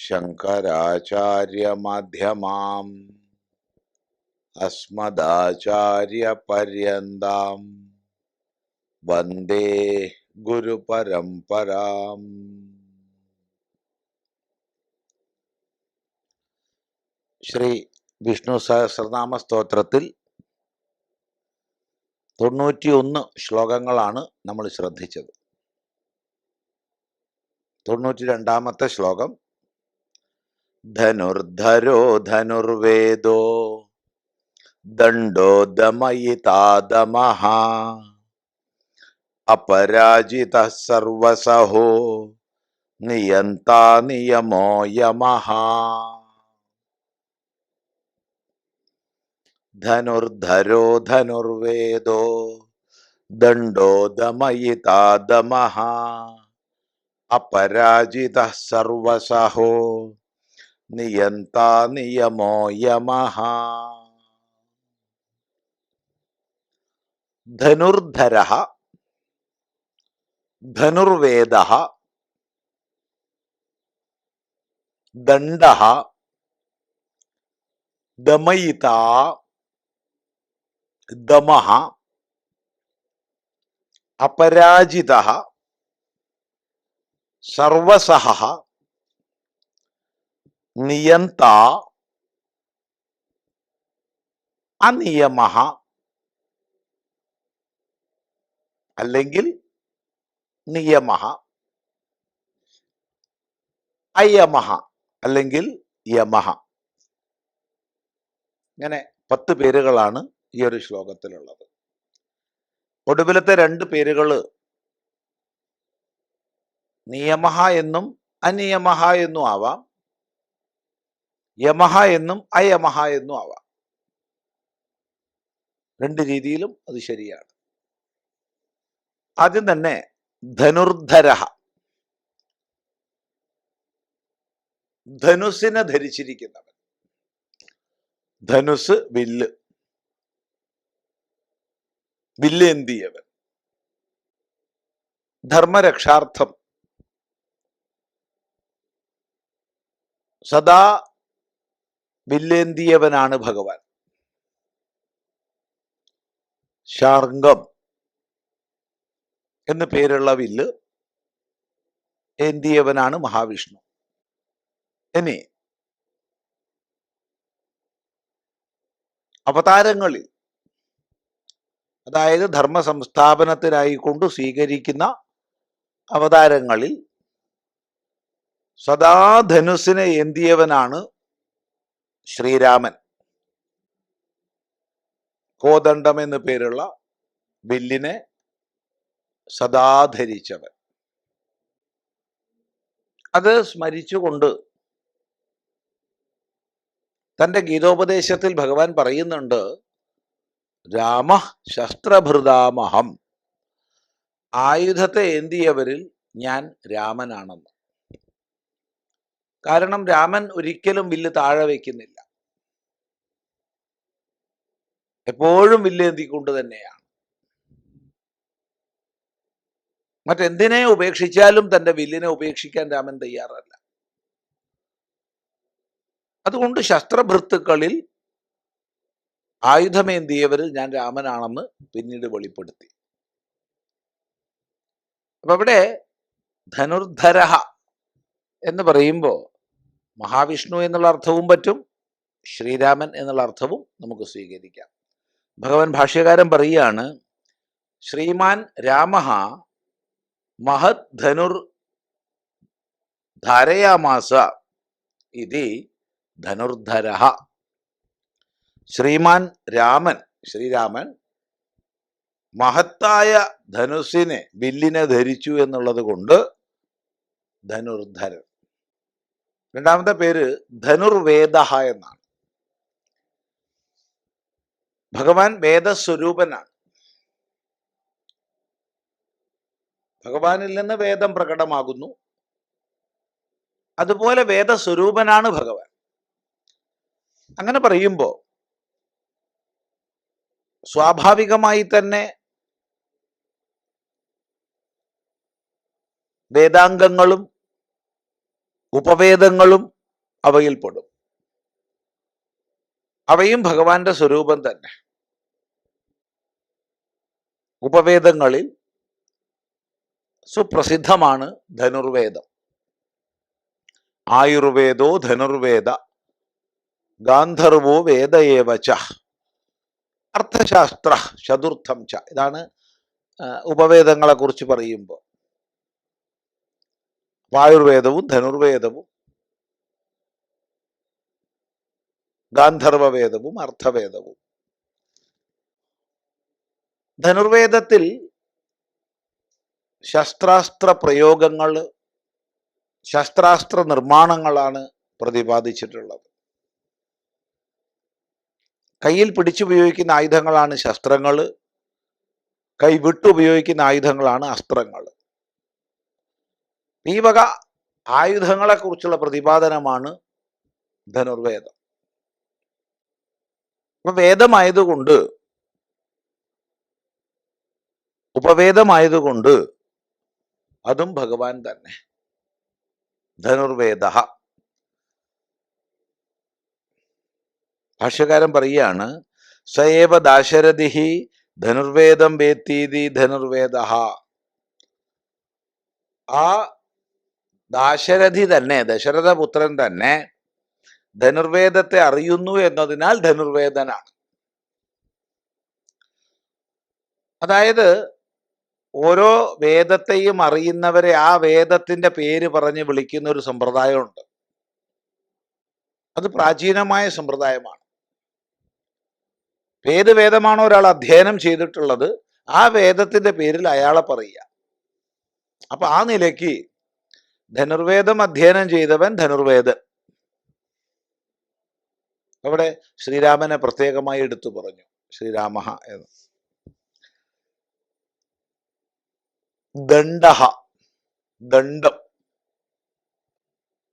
शङ्कराचार्यमध्यमाम् अस्मदाचार्यपर्यन्ताम् वन्दे ഗുരുപരമ്പരാം ശ്രീ വിഷ്ണു സഹസ്രനാമ സ്തോത്രത്തിൽ തൊണ്ണൂറ്റിയൊന്ന് ശ്ലോകങ്ങളാണ് നമ്മൾ ശ്രദ്ധിച്ചത് തൊണ്ണൂറ്റി രണ്ടാമത്തെ ശ്ലോകം ധനുർധരോ ധനുർവേദോ ദണ്ഡോ ദമയിതാദമഹ അപരാജിത സർവസഹോ നിയന്താ നിയമോ യമഹ. ധനുർധരോ ധനുർവേദോ ദണ്ഡോ ദമയിതാദമഹ അപരാജിത സർവസഹോ നിയന്താ നിയമോ യമഃ ധനുർധര ധനുർവേദ ദണ്ഡ ദമയിത ദമ അപരാജിത സർവസഹ നിയന്ത അനിയമ അല്ലെങ്കിൽ നിയമ അയമ അല്ലെങ്കിൽ യമഹ. ഇങ്ങനെ പത്ത് പേരുകളാണ് ഈ ഒരു ശ്ലോകത്തിലുള്ളത്. ഒടുവിലത്തെ രണ്ട് പേരുകൾ നിയമഹ എന്നും അനിയമഹ എന്നും ആവാം. യമഹ എന്നും അയമഹ എന്നും ആവാം. രണ്ട് രീതിയിലും അത് ശരിയാണ്. ആദ്യം തന്നെ ധനുർധര. ധനുസിനെ ധരിച്ചിരിക്കുന്നവൻ. ധനുസ് വില്ല്. വില്ലേന്തിയവൻ ധർമ്മരക്ഷാർത്ഥം. സദാ വില്ലേന്തിയവനാണ് ഭഗവാൻ. ശാർങ്കം എന്ന പേരുള്ള വില്ല് ഏന്തിയവനാണ് മഹാവിഷ്ണു. ഇനി അവതാരങ്ങളിൽ അതായത് ധർമ്മ സംസ്ഥാപനത്തിനായിക്കൊണ്ട് സ്വീകരിക്കുന്ന അവതാരങ്ങളിൽ സദാ ധനുസിനെ ഏന്തിയവനാണ് ശ്രീരാമൻ. കോദണ്ഡം എന്ന് പേരുള്ള ബില്ലിനെ സദാ ധരിച്ചവൻ. അത് സ്മരിച്ചുകൊണ്ട് തന്റെ ഗീതോപദേശത്തിൽ ഭഗവാൻ പറയുന്നുണ്ട് രാമ ശസ്ത്രഭൃതാമഹം. ആയുധത്തെ ഏന്തിയവരിൽ ഞാൻ രാമനാണെന്ന്. കാരണം രാമൻ ഒരിക്കലും വില്ല് താഴെ വയ്ക്കുന്നില്ല എപ്പോഴും വില്ല് എന്തിക്കൊണ്ട് തന്നെയാണ്. മറ്റെന്തിനെ ഉപേക്ഷിച്ചാലും തന്റെ വില്ലിനെ ഉപേക്ഷിക്കാൻ രാമൻ തയ്യാറല്ല. അതുകൊണ്ട് ശസ്ത്രഭൃത്തുക്കളിൽ ആയുധമേന്തിയവരിൽ ഞാൻ രാമനാണെന്ന് പിന്നീട് വെളിപ്പെടുത്തി. അപ്പൊ അവിടെ ധനുർധരഹ എന്ന് പറയുമ്പോൾ മഹാവിഷ്ണു എന്നുള്ള അർത്ഥവും പറ്റും ശ്രീരാമൻ എന്നുള്ള അർത്ഥവും നമുക്ക് സ്വീകരിക്കാം. ഭഗവാൻ ഭാഷ്യകാരൻ പറയുകയാണ് ശ്രീമാൻ രാമ മഹത് ധനുർ ധാരയാമാസ ഇതി ധനുർധര ശ്രീമാൻ രാമൻ ശ്രീരാമൻ മഹത്തായ ധനുസിനെ ബില്ലിനെ ധരിച്ചു എന്നുള്ളത് കൊണ്ട് ധനുർധരൻ. രണ്ടാമത്തെ പേര് ധനുർവേദ എന്നാണ്. ഭഗവാൻ വേദസ്വരൂപനാണ്. ഭഗവാനിൽ നിന്ന് വേദം പ്രകടമാകുന്നു. അതുപോലെ വേദസ്വരൂപനാണ് ഭഗവാൻ. അങ്ങനെ പറയുമ്പോൾ സ്വാഭാവികമായി തന്നെ വേദാംഗങ്ങളും ഉപവേദങ്ങളും അവയിൽപ്പെടും അവയും ഭഗവാന്റെ സ്വരൂപം തന്നെ. ഉപവേദങ്ങളിൽ സുപ്രസിദ്ധമാണ് ധനുർവേദം. ആയുർവേദോ ധനുർവേദ ഗാന്ധർവോ വേദയേവച അർത്ഥശാസ്ത്ര ചതുർത്ഥം ച. ഇതാണ് ഉപവേദങ്ങളെ കുറിച്ച് പറയുമ്പോൾ. ആയുർവേദവും ധനുർവേദവും ഗാന്ധർവവേദവും അർത്ഥവേദവും. ധനുർവേദത്തിൽ ശസ്ത്രാസ്ത്ര പ്രയോഗങ്ങൾ ശസ്ത്രാസ്ത്ര നിർമ്മാണങ്ങളാണ് പ്രതിപാദിച്ചിട്ടുള്ളത്. കയ്യിൽ പിടിച്ചുപയോഗിക്കുന്ന ആയുധങ്ങളാണ് ശസ്ത്രങ്ങൾ കൈ വിട്ടുപയോഗിക്കുന്ന ആയുധങ്ങളാണ് അസ്ത്രങ്ങൾ. ഈ വക ആയുധങ്ങളെ കുറിച്ചുള്ള പ്രതിപാദനമാണ് ധനുർവേദം. അപ്പൊ വേദമായതുകൊണ്ട് ഉപവേദമായതുകൊണ്ട് അതും ഭഗവാൻ തന്നെ. ധനുർവേദ. ഭാഷ്യകാരൻ പറയുകയാണ് സയേവ ദാശരഥി ധനുർവേദം വേത്തീതി ധനുർവേദ. ആ ദാശരഥി തന്നെ ദശരഥപുത്രൻ തന്നെ ധനുർവേദത്തെ അറിയുന്നു എന്നതിനാൽ ധനുർവേദനാണ്. അതായത് ഓരോ വേദത്തെയും അറിയുന്നവരെ ആ വേദത്തിന്റെ പേര് പറഞ്ഞ് വിളിക്കുന്ന ഒരു സമ്പ്രദായമുണ്ട്. അത് പ്രാചീനമായ സമ്പ്രദായമാണ്. ഏത് വേദമാണോ ഒരാൾ അധ്യയനം ചെയ്തിട്ടുള്ളത് ആ വേദത്തിന്റെ പേരിൽ അയാളെ പറയുക. അപ്പൊ ആ നിലയ്ക്ക് ധനുർവേദം അധ്യയനം ചെയ്തവൻ ധനുർവേദൻ. അവിടെ ശ്രീരാമനെ പ്രത്യേകമായി എടുത്തു പറഞ്ഞു. ശ്രീരാമ എന്ന്. ദണ്ഡഹ ദണ്ഡം.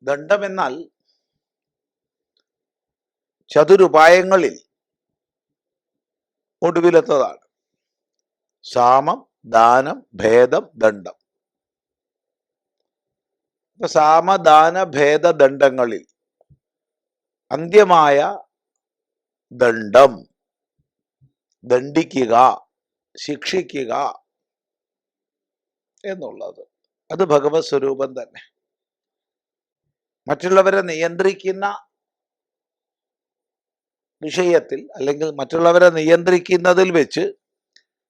ദണ്ഡം എന്നാൽ ചതുരുപായങ്ങളിൽ ഒടുവിലെത്തതാണ്. സാമം ദാനം ഭേദം ദണ്ഡം. സാമദാന ഭേദദണ്ഡങ്ങളിൽ അന്ത്യമായ ദണ്ഡം. ദണ്ഡിക്കുക ശിക്ഷിക്കുക എന്നുള്ളത്. അത് ഭഗവത് സ്വരൂപം തന്നെ. മറ്റുള്ളവരെ നിയന്ത്രിക്കുന്ന വിഷയത്തിൽ അല്ലെങ്കിൽ മറ്റുള്ളവരെ നിയന്ത്രിക്കുന്നതിൽ വെച്ച്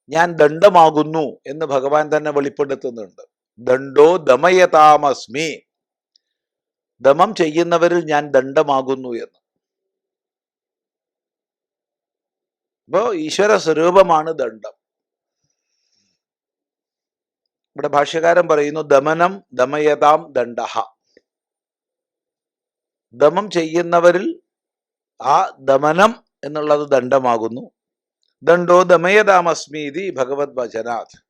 ഞാൻ ദണ്ഡമാകുന്നു എന്ന് ഭഗവാൻ തന്നെ വെളിപ്പെടുത്തുന്നുണ്ട്. ദണ്ഡോ ദമയതാമസ്മി. ദമം ചെയ്യുന്നവരിൽ ഞാൻ ദണ്ഡമാകുന്നു എന്ന്. അപ്പോ ഈശ്വര സ്വരൂപമാണ് ദണ്ഡം. ഇവിടെ ഭാഷ്യകാരൻ പറയുന്നു ദമനം ദമയതാം ദണ്ഡഹ. ദമം ചെയ്യുന്നവരിൽ ആ ദമനം എന്നുള്ളത് ദണ്ഡമാകുന്നു. ദണ്ഡോ ദമയതാമസ്മീതി ഭഗവത് വചനാഥ്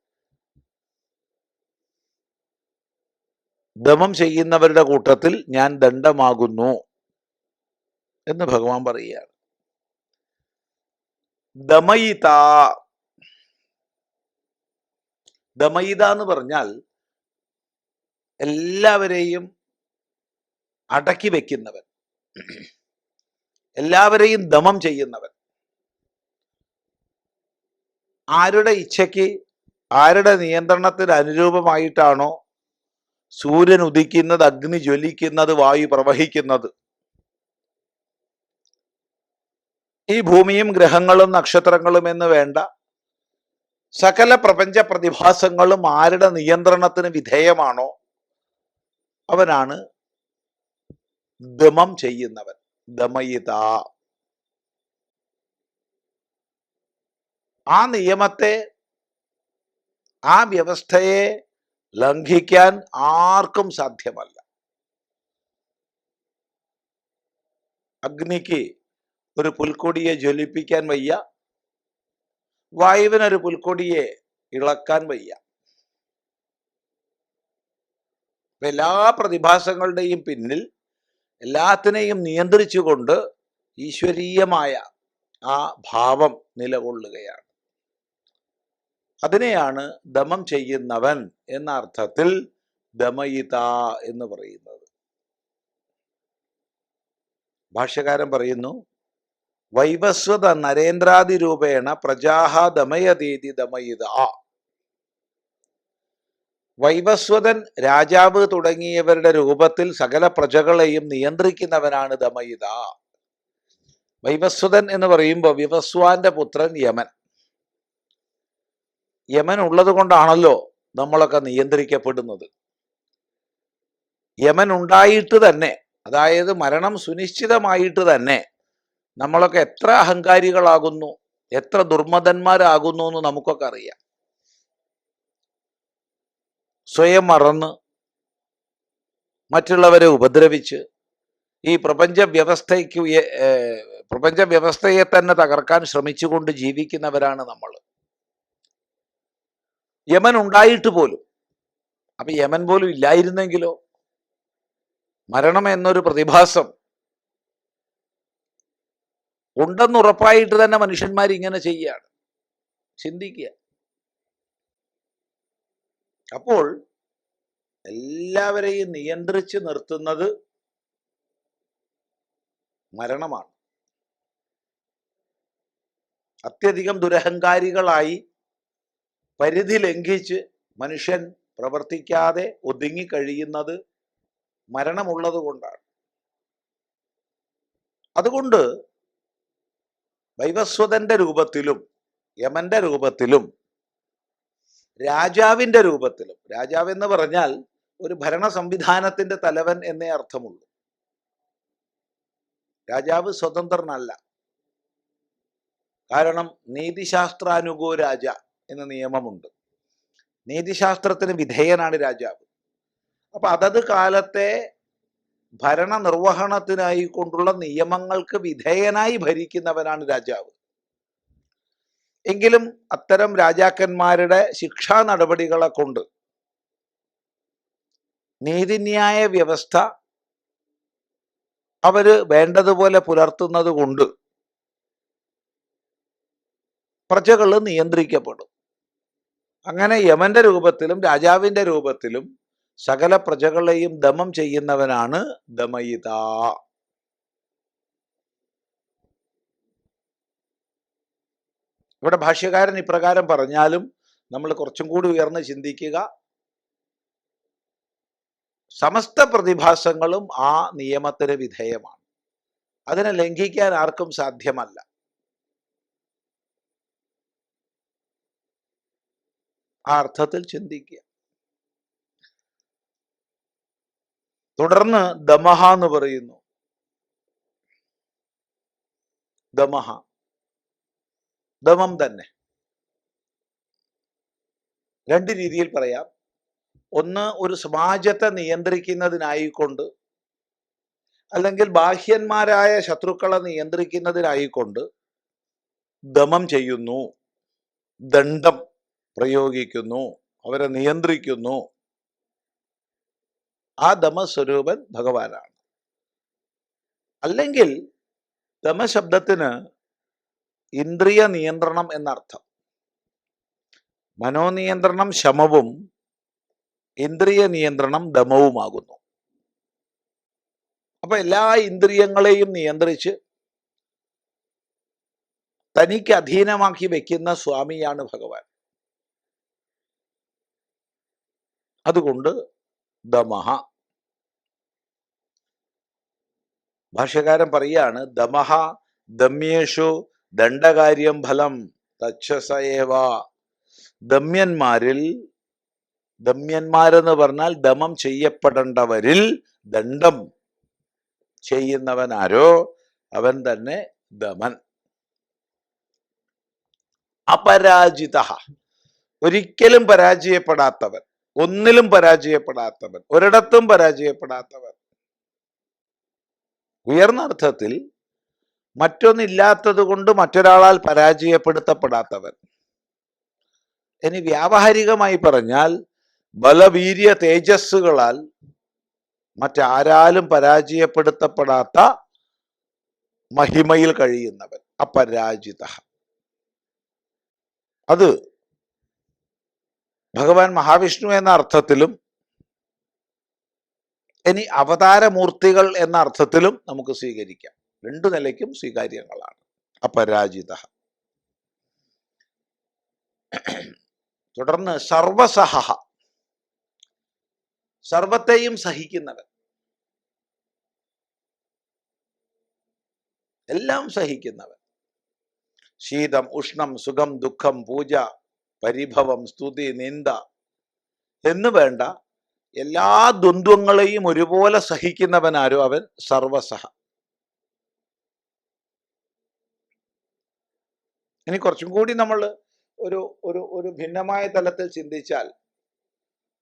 ദമം ചെയ്യുന്നവരുടെ കൂട്ടത്തിൽ ഞാൻ ദണ്ഡമാകുന്നു എന്ന് ഭഗവാൻ പറയുകയാണ്. ദമയിത ദമയിത എന്ന് പറഞ്ഞാൽ എല്ലാവരെയും അടക്കി വെക്കുന്നവൻ. എല്ലാവരെയും ദമം ചെയ്യുന്നവൻ. ആരുടെ ഇച്ഛയ്ക്ക് ആരുടെ നിയന്ത്രണത്തിന് അനുരൂപമായിട്ടാണോ സൂര്യൻ ഉദിക്കുന്നത് അഗ്നി ജ്വലിക്കുന്നത് വായു പ്രവഹിക്കുന്നത്. ഈ ഭൂമിയും ഗ്രഹങ്ങളും നക്ഷത്രങ്ങളും എന്ന് വേണ്ട സകല പ്രപഞ്ച പ്രതിഭാസങ്ങളും ആരുടെ നിയന്ത്രണത്തിന് വിധേയമാണോ അവനാണ് ദമം ചെയ്യുന്നവൻ. ദമയിത. ആ നിയമത്തെ ആ വ്യവസ്ഥയെ ലംഘിക്കാൻ ആർക്കും സാധ്യമല്ല. അഗ്നിക്ക് ഒരു പുൽക്കൊടിയെ ജ്വലിപ്പിക്കാൻ വയ്യ. വായുവിനൊരു പുൽക്കൊടിയെ ഇളക്കാൻ വയ്യ. എല്ലാ പ്രതിഭാസങ്ങളുടെയും പിന്നിൽ എല്ലാത്തിനെയും നിയന്ത്രിച്ചുകൊണ്ട് ഈശ്വരീയമായ ആ ഭാവം നിലകൊള്ളുകയാണ്. അതിനെയാണ് ദമം ചെയ്യുന്നവൻ എന്ന അർത്ഥത്തിൽ ദമയിത എന്ന് പറയുന്നത്. ഭാഷ്യകാരൻ പറയുന്നു വൈവസ്വത നരേന്ദ്രാദി രൂപേണ പ്രജാഹ ദമയതീതി ദമയിത. വൈവസ്വതൻ രാജാവ് തുടങ്ങിയവരുടെ രൂപത്തിൽ സകല പ്രജകളെയും നിയന്ത്രിക്കുന്നവനാണ് ദമയിത. വൈവസ്വതൻ എന്ന് പറയുമ്പോൾ വിവസ്വാന്റെ പുത്രൻ യമൻ. യമൻ ഉള്ളത് കൊണ്ടാണല്ലോ നമ്മളൊക്കെ നിയന്ത്രിക്കപ്പെടുന്നത്. യമൻ ഉണ്ടായിട്ട് തന്നെ അതായത് മരണം സുനിശ്ചിതമായിട്ട് തന്നെ നമ്മളൊക്കെ എത്ര അഹങ്കാരികളാകുന്നു എത്ര ദുർമതന്മാരാകുന്നു എന്ന് നമുക്കൊക്കെ അറിയാം. സ്വയം മറന്ന് മറ്റുള്ളവരെ ഉപദ്രവിച്ച് ഈ പ്രപഞ്ച വ്യവസ്ഥയ്ക്ക് പ്രപഞ്ച വ്യവസ്ഥയെ തന്നെ തകർക്കാൻ ശ്രമിച്ചുകൊണ്ട് ജീവിക്കുന്നവരാണ് നമ്മൾ യമൻ ഉണ്ടായിട്ട് പോലും. അപ്പൊ യമൻ പോലും ഇല്ലായിരുന്നെങ്കിലോ? മരണം എന്നൊരു പ്രതിഭാസം ഉണ്ടെന്നുറപ്പായിട്ട് തന്നെ മനുഷ്യന്മാർ ഇങ്ങനെ ചെയ്യുകയാണ്. ചിന്തിക്കുക. അപ്പോൾ എല്ലാവരെയും നിയന്ത്രിച്ച് നിർത്തുന്നത് മരണമാണ്. അത്യധികം ദുരഹങ്കാരികളായി പരിധി ലംഘിച്ച് മനുഷ്യൻ പ്രവർത്തിക്കാതെ ഒതുങ്ങി കഴിയുന്നത് മരണമുള്ളത് കൊണ്ടാണ് അതുകൊണ്ട് വൈവസ്വതന്റെ രൂപത്തിലും യമന്റെ രൂപത്തിലും രാജാവിന്റെ രൂപത്തിലും രാജാവ് എന്ന് പറഞ്ഞാൽ ഒരു ഭരണ സംവിധാനത്തിന്റെ തലവൻ എന്നേ അർത്ഥമുള്ളൂ. രാജാവ് സ്വതന്ത്രനല്ല. കാരണം നീതിശാസ്ത്രാനുഗോ രാജ. എന്ന നിയമമുണ്ട്. നീതിശാസ്ത്രത്തിന് വിധേയനാണ് രാജാവ്. അപ്പൊ അതത് കാലത്തെ ഭരണ നിർവഹണത്തിനായി കൊണ്ടുള്ള നിയമങ്ങൾക്ക് വിധേയനായി ഭരിക്കുന്നവനാണ് രാജാവ്. എങ്കിലും അത്തരം രാജാക്കന്മാരുടെ ശിക്ഷാ നടപടികളെ കൊണ്ട് നീതിന്യായ വ്യവസ്ഥ അവർ വേണ്ടതുപോലെ പുലർത്തുന്നത് കൊണ്ട് പ്രജകൾ നിയന്ത്രിക്കപ്പെടും. അങ്ങനെ യമന്റെ രൂപത്തിലും രാജാവിന്റെ രൂപത്തിലും സകല പ്രജകളെയും ദമം ചെയ്യുന്നവനാണ് ദമയിത. ഇവിടെ ഭാഷ്യകാരൻ ഇപ്രകാരം പറഞ്ഞാലും നമ്മൾ കുറച്ചും കൂടി ഉയർന്ന് ചിന്തിക്കുക. സമസ്ത പ്രതിഭാസങ്ങളും ആ നിയമത്തിന് വിധേയമാണ്. അതിനെ ലംഘിക്കാൻ ആർക്കും സാധ്യമല്ല. ആ അർത്ഥത്തിൽ ചിന്തിക്കുക. തുടർന്ന് ദമഹ എന്ന് പറയുന്നു. ദമഹ. ദമം തന്നെ. രണ്ട് രീതിയിൽ പറയാം. ഒന്ന് ഒരു സമാജത്തെ നിയന്ത്രിക്കുന്നതിനായിക്കൊണ്ട് അല്ലെങ്കിൽ ബാഹ്യന്മാരായ ശത്രുക്കളെ നിയന്ത്രിക്കുന്നതിനായിക്കൊണ്ട് ദമം ചെയ്യുന്നു. ദണ്ഡം. പ്രയോഗിക്കുന്നു അവരെ നിയന്ത്രിക്കുന്നു. ആ ദമസ്വരൂപൻ ഭഗവാനാണ്. അല്ലെങ്കിൽ ദമശബ്ദത്തിന് ഇന്ദ്രിയ നിയന്ത്രണം എന്നർത്ഥം. മനോനിയന്ത്രണം ശമവും ഇന്ദ്രിയ നിയന്ത്രണം ദമവുമാകുന്നു. അപ്പൊ എല്ലാ ഇന്ദ്രിയങ്ങളെയും നിയന്ത്രിച്ച് തനിക്ക് അധീനമാക്കി വെക്കുന്ന സ്വാമിയാണ് ഭഗവാൻ. അതുകൊണ്ട് ദമഹ. ഭാഷ്യകാരൻ പറയാണ് ദമഹ ദമ്യേഷു ദണ്ഡകാര്യം ഫലം തച്ഛസയേവ ദമ്യന്മാരിൽ ദമ്യന്മാരെന്ന് പറഞ്ഞാൽ ദമം ചെയ്യപ്പെടേണ്ടവരിൽ ദണ്ഡം ചെയ്യുന്നവൻ ആരോ അവൻ തന്നെ ദമൻ. അപരാജിത ഒരിക്കലും പരാജയപ്പെടാത്തവൻ. ഒന്നിലും പരാജയപ്പെടാത്തവൻ ഒരിടത്തും പരാജയപ്പെടാത്തവൻ. ഉയർന്ന അർത്ഥത്തിൽ മറ്റൊന്നില്ലാത്തത് കൊണ്ട് മറ്റൊരാളാൽ പരാജയപ്പെടുത്തപ്പെടാത്തവൻ. ഇനി വ്യാവഹാരികമായി പറഞ്ഞാൽ ബലവീര്യ തേജസ്സുകളാൽ മറ്റാരാലും പരാജയപ്പെടുത്തപ്പെടാത്ത മഹിമയിൽ കഴിയുന്നവൻ അപരാജിത അത് ഭഗവാൻ മഹാവിഷ്ണു എന്ന അർത്ഥത്തിലും ഇനി അവതാരമൂർത്തികൾ എന്ന അർത്ഥത്തിലും നമുക്ക് സ്വീകരിക്കാം. രണ്ടു നിലയ്ക്കും സ്വീകാര്യങ്ങളാണ്. അപരാജിത. തുടർന്ന് സർവസഹ സർവത്തെയും സഹിക്കുന്നവൻ. എല്ലാം സഹിക്കുന്നവൻ. ശീതം ഉഷ്ണം സുഖം ദുഃഖം പൂജ പരിഭവം സ്തുതി നിന്ദ എന്ന് വേണ്ട. എല്ലാ ദ്വന്ദ്വങ്ങളെയും ഒരുപോലെ സഹിക്കുന്നവനാരോ അവൻ? സർവസഹ. ഇനി കുറച്ചും കൂടി നമ്മൾ ഒരു ഒരു ഒരു ഭിന്നമായ തലത്തിൽ ചിന്തിച്ചാൽ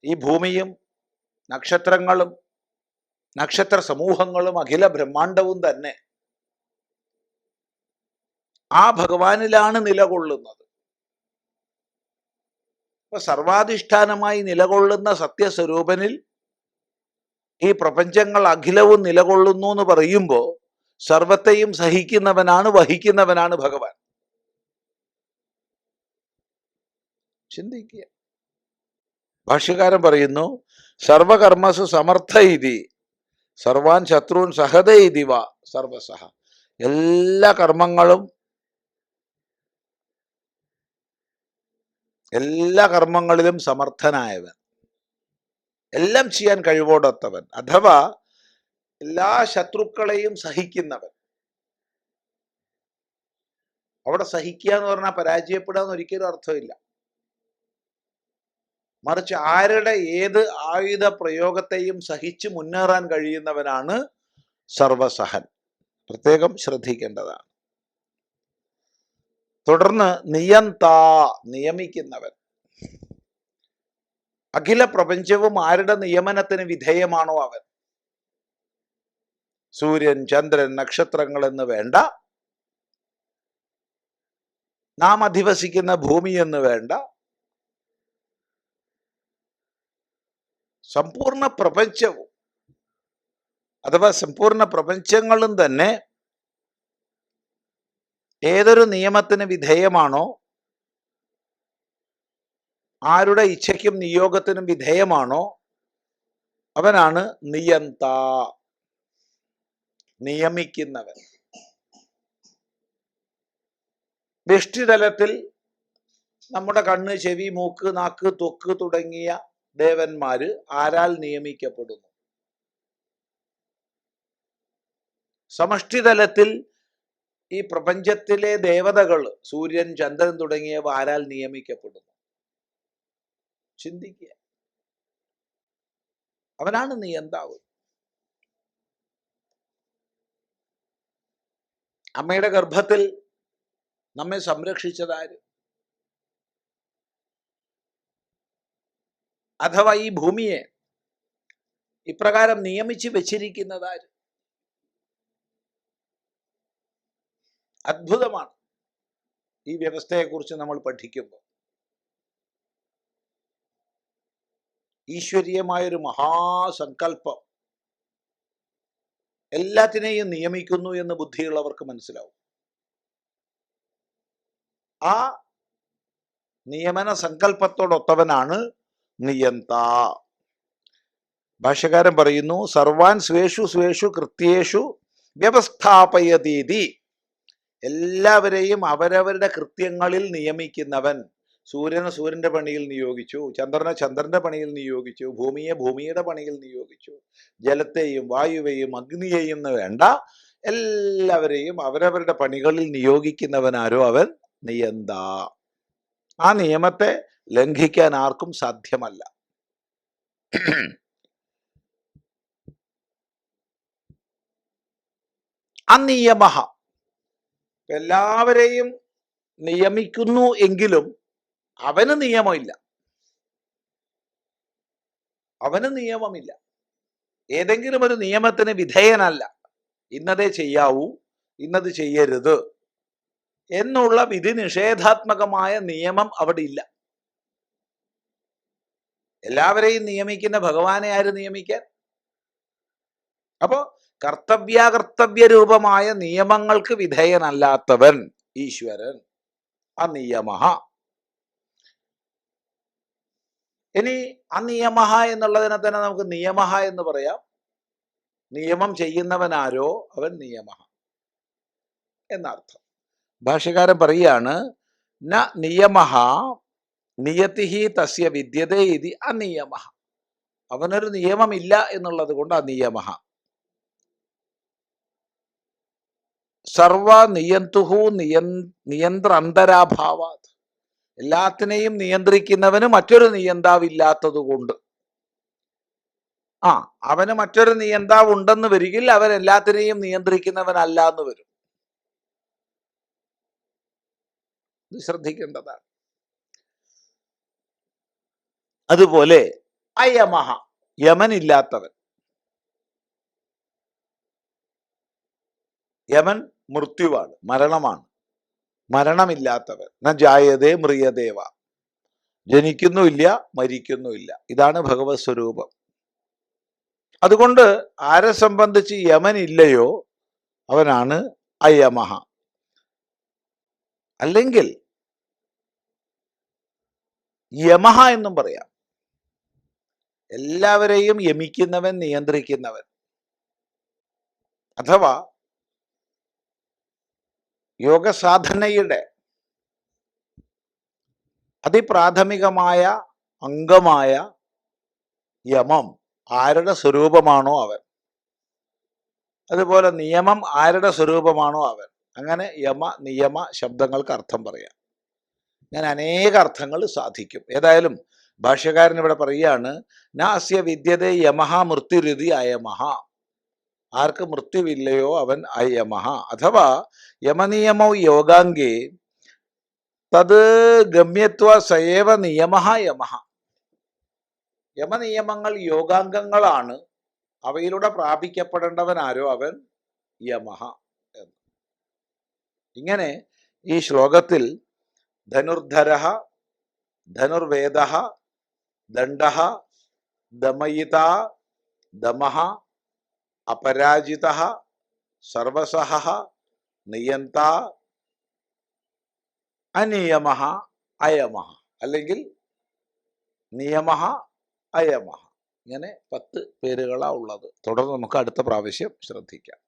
ഈ ഭൂമിയും നക്ഷത്രങ്ങളും നക്ഷത്ര സമൂഹങ്ങളും അഖില ബ്രഹ്മാണ്ടവും തന്നെ ആ ഭഗവാനിലാണ് നിലകൊള്ളുന്നത്. സർവാധിഷ്ഠാനമായി നിലകൊള്ളുന്ന സത്യസ്വരൂപനിൽ ഈ പ്രപഞ്ചങ്ങൾ അഖിലവും നിലകൊള്ളുന്നു എന്ന് പറയുമ്പോൾ സർവത്തെയും സഹിക്കുന്നവനാണ് വഹിക്കുന്നവനാണ് ഭഗവാൻ. ചിന്തിക്കുക. ഭാഷ്യകാരൻ പറയുന്നു സർവകർമ്മസു സമർത്ഥ ഇതി സർവാൻ ശത്രുൻ സഹത ഇതിവ സർവസഹ. എല്ലാ കർമ്മങ്ങളും എല്ലാ കർമ്മങ്ങളിലും സമർത്ഥനായവൻ. എല്ലാം ചെയ്യാൻ കഴിവോടൊത്തവൻ. അഥവാ എല്ലാ ശത്രുക്കളെയും സഹിക്കുന്നവൻ. അവിടെ സഹിക്കുക എന്ന് പറഞ്ഞാൽ പരാജയപ്പെടുക എന്ന് ഒരിക്കലും അർത്ഥമില്ല. മറിച്ച് ആരുടെ ഏത് ആയുധ പ്രയോഗത്തെയും സഹിച്ച് മുന്നേറാൻ കഴിയുന്നവനാണ് സർവസഹൻ പ്രത്യേകം ശ്രദ്ധിക്കേണ്ടതാണ്. തുടർന്ന് നിയന്താ നിയമിക്കുന്നവൻ. അഖില പ്രപഞ്ചവും ആരുടെ നിയമനത്തിന് വിധേയമാണോ അവൻ? സൂര്യൻ ചന്ദ്രൻ നക്ഷത്രങ്ങൾ എന്ന് വേണ്ട. നാം അധിവസിക്കുന്ന ഭൂമി എന്ന് വേണ്ട. സമ്പൂർണ പ്രപഞ്ചവും അഥവാ സമ്പൂർണ പ്രപഞ്ചങ്ങളും തന്നെ ഏതൊരു നിയമത്തിന് വിധേയമാണോ ആരുടെ ഇച്ഛയ്ക്കും നിയോഗത്തിനും വിധേയമാണോ അവനാണ് നിയന്ത നിയമിക്കുന്നവൻ. വ്യഷ്ടിതലത്തിൽ നമ്മുടെ കണ്ണ് ചെവി മൂക്ക് നാക്ക് തൊക്ക് തുടങ്ങിയ ദേവന്മാര് ആരാൽ നിയമിക്കപ്പെടുന്നു? സമഷ്ടിതലത്തിൽ ഈ പ്രപഞ്ചത്തിലെ ദേവതകൾ സൂര്യൻ ചന്ദ്രൻ തുടങ്ങിയവ ആരാൽ നിയമിക്കപ്പെടുന്നു? ചിന്തിക്കുക. അവനാണ് നിയന്താവ്. അമ്മയുടെ ഗർഭത്തിൽ നമ്മെ സംരക്ഷിച്ചതാര് അഥവാ ഈ ഭൂമിയെ ഇപ്രകാരം നിയമിച്ച് വെച്ചിരിക്കുന്നതാര് അത്ഭുതമാണ്. ഈ വ്യവസ്ഥയെക്കുറിച്ച് നമ്മൾ പഠിക്കുമ്പോൾ. ഈശ്വരീയമായൊരു മഹാസങ്കല്പം എല്ലാത്തിനെയും നിയമിക്കുന്നു എന്ന് ബുദ്ധിയുള്ളവർക്ക് മനസ്സിലാവും. ആ നിയമന സങ്കല്പത്തോടൊത്തവനാണ് നിയന്ത. ഭാഷ്യകാരൻ പറയുന്നു സർവാൻ സ്വേഷു സ്വേഷു കൃത്യേഷു വ്യവസ്ഥാപയതീതി. എല്ലാവരെയും അവരവരുടെ കൃത്യങ്ങളിൽ നിയമിക്കുന്നവൻ സൂര്യനെ സൂര്യന്റെ പണിയിൽ നിയോഗിച്ചു ചന്ദ്രനെ ചന്ദ്രന്റെ പണിയിൽ നിയോഗിച്ചു ഭൂമിയെ ഭൂമിയുടെ പണിയിൽ നിയോഗിച്ചു ജലത്തെയും വായുവെയും അഗ്നിയെയും വേണ്ട എല്ലാവരെയും അവരവരുടെ പണികളിൽ നിയോഗിക്കുന്നവനാരോ അവൻ നിയന്ത. ആ നിയമത്തെ ലംഘിക്കാൻ ആർക്കും സാധ്യമല്ല. അനിയമ എല്ലാവരെയും നിയമിക്കുന്നു എങ്കിലും അവന് നിയമമില്ല. അവന് നിയമമില്ല. ഏതെങ്കിലും ഒരു നിയമത്തിന് വിധേയനല്ല. ഇന്നതേ ചെയ്യാവൂ ഇന്നത് ചെയ്യരുത് എന്നുള്ള വിധി നിഷേധാത്മകമായ നിയമം അവിടെ ഇല്ല. എല്ലാവരെയും നിയമിക്കുന്ന ഭഗവാനെ ആര് നിയമിക്കാൻ? അപ്പോ കർത്തവ്യാകർത്തവ്യ രൂപമായ നിയമങ്ങൾക്ക് വിധേയനല്ലാത്തവൻ ഈശ്വരൻ. അനിയമ ഇനി അനിയമ എന്നുള്ളതിനെ തന്നെ നമുക്ക് നിയമ എന്ന് പറയാം. നിയമം ചെയ്യുന്നവനാരോ അവൻ നിയമ എന്നർത്ഥം. ഭാഷ്യകാരൻ പറയാണ് ന നിയമ നിയതിഹി തസ്യ വിദ്യതേ ഇതി അനിയമ അവനൊരു നിയമമില്ല എന്നുള്ളത് കൊണ്ട് അനിയമ സർവ നിയന്തുഹു നിയൻ നിയന്ത്ര അന്തരാഭാവാത് എല്ലാത്തിനെയും നിയന്ത്രിക്കുന്നവന് മറ്റൊരു നിയന്താവില്ലാത്തത് കൊണ്ട്. ആ അവന് മറ്റൊരു നിയന്താവ് ഉണ്ടെന്ന് വരികിൽ അവൻ എല്ലാത്തിനെയും നിയന്ത്രിക്കുന്നവനല്ല എന്ന് വരും ശ്രദ്ധിക്കേണ്ടതാണ്. അതുപോലെ അയമഹ യമനില്ലാത്തവൻ. യമൻ മൃത്യുവാണ് മരണമാണ്. മരണമില്ലാത്തവൻ. ന ജായതേ മൃയദേവ. ജനിക്കുന്നുമില്ല മരിക്കുന്നുമില്ല. ഇതാണ് ഭഗവത് സ്വരൂപം. അതുകൊണ്ട് ആരെ സംബന്ധിച്ച് യമൻ ഇല്ലയോ അവനാണ് അയമഹ. അല്ലെങ്കിൽ യമഹ എന്നും പറയാം. എല്ലാവരെയും യമിക്കുന്നവൻ നിയന്ത്രിക്കുന്നവൻ. അഥവാ യോഗസാധനയുടെ അതിപ്രാഥമികമായ അംഗമായ യമം ആരുടെ സ്വരൂപമാണോ അവൻ? അതുപോലെ നിയമം ആരുടെ സ്വരൂപമാണോ അവൻ? അങ്ങനെ യമ നിയമ ശബ്ദങ്ങൾക്ക് അർത്ഥം പറയാം. ഞാൻ അനേക അർത്ഥങ്ങൾ സാധിക്കും. ഏതായാലും ഭാഷ്യകാരൻ ഇവിടെ പറയുകയാണ് നാസ്യ വിദ്യതേ യമഹ മൃത്യുരുതി അയമഹ. ആർക്ക് മൃത്യുവില്ലയോ അവൻ അയമഹ അഥവാ യമനിയമോ യോഗാംഗേ തത് ഗമ്യത്വ സയേവ നിയമ യമഹ. യമനിയമങ്ങൾ യോഗാംഗങ്ങളാണ്. അവയിലൂടെ പ്രാപിക്കപ്പെടേണ്ടവൻ ആരോ അവൻ? യമഹ എന്ന്. ഇങ്ങനെ ഈ ശ്ലോകത്തിൽ ധനുർധര ധനുർവേദ ദണ്ഡ ദമയിത ദമഃ അപരാജിത സർവസഹ നിയന്ത അനിയമ അയമ. അല്ലെങ്കിൽ നിയമ അയമ. ഇങ്ങനെ പത്ത് പേരുകളാ ഉള്ളത്. തുടർന്ന് നമുക്ക് അടുത്ത പ്രാവശ്യം ശ്രദ്ധിക്കാം.